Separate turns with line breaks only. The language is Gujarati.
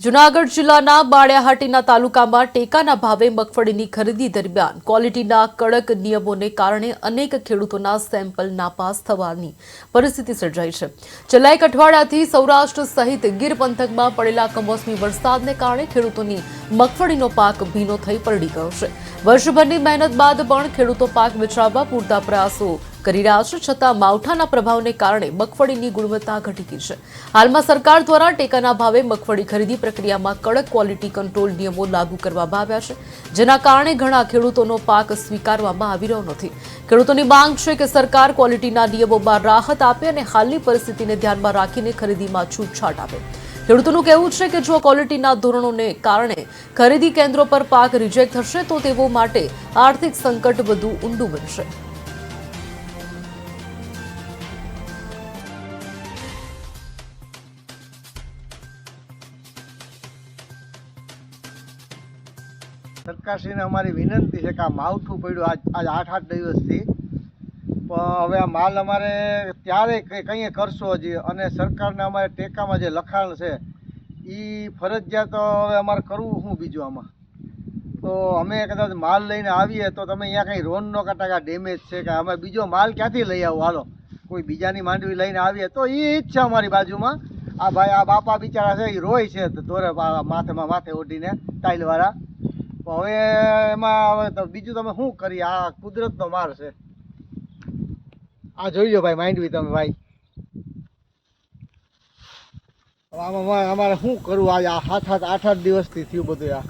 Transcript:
જુનાગઢ જિલ્લાના બાળિયાહાટીના તાલુકામાં ટેકાના ભાવે મગફળીની ખરીદી દરમિયાન ક્વોલિટીના કડક નિયમોને કારણે અનેક ખેડૂતોના સેમ્પલ નાપાસ થવાની પરિસ્થિતિ સર્જાઈ છે. છેલ્લા એક અઠવાડિયાથી સૌરાષ્ટ્ર સહિત ગીર પંથકમાં પડેલા કમોસમી વરસાદને કારણે ખેડૂતોની મગફળીનો પાક ભીનો થઈ પલળી ગયો છે. વર્ષભરની મહેનત બાદ પણ ખેડૂતો પાક વેચાવવા પૂરતા પ્રયાસો કરી રહ્યા છે, છતાં માવઠાના પ્રભાવને કારણે મગફળીની ગુણવત્તા ઘટી ગઈ છે. હાલમાં સરકાર દ્વારા ટેકાના ભાવે મગફળી ખરીદી પ્રક્રિયામાં કડક ક્વોલિટી કંટ્રોલ નિયમો લાગુ કરવામાં આવ્યા છે, જેના કારણે ઘણા ખેડૂતોનો પાક સ્વીકારવામાં આવી રહ્યો નથી. ખેડૂતોની માંગ છે કે સરકાર ક્વોલિટીના નિયમોમાં રાહત આપે અને હાલની પરિસ્થિતિને ધ્યાનમાં રાખીને ખરીદીમાં છૂટછાટ આપે. ખેડૂતોનું કહેવું છે કે જો ક્વોલિટીના ધોરણોને કારણે ખરીદી કેન્દ્રો પર પાક રિજેક્ટ થશે, તો તેઓ માટે આર્થિક સંકટ વધુ ઊંડું બનશે.
સરકારશ્રીને અમારી વિનંતી છે કે આ માવઠું પડ્યું આજ આઠ આઠ દિવસથી. પણ હવે આ માલ અમારે ત્યારે કંઈ કરશો હજી? અને સરકારને અમારે ટેકામાં જે લખાણ છે એ ફરજિયાત હવે અમારે કરવું શું બીજું આમાં? તો અમે કદાચ માલ લઈને આવીએ તો તમે અહીંયા કંઈ રોન કાંટા કાં ડેમેજ છે કે અમે બીજો માલ ક્યાંથી લઈ આવો? હાલો, કોઈ બીજાની માંડવી લઈને આવીએ તો એ જ છે અમારી બાજુમાં. આ ભાઈ આ બાપા બિચારા છે એ રોય છે ધોરે માથેમાં માથે ઓઢીને ટાઇલવાળા. તો હવે એમાં હવે બીજું તમે શું કરીએ? આ કુદરતનો માર છે. આ જોઈ લો ભાઈ માંડવી તમે ભાઈ. આમાં અમારે શું કરવું? આજે આ સાત સાત આઠ આઠ દિવસથી થયું બધું આ.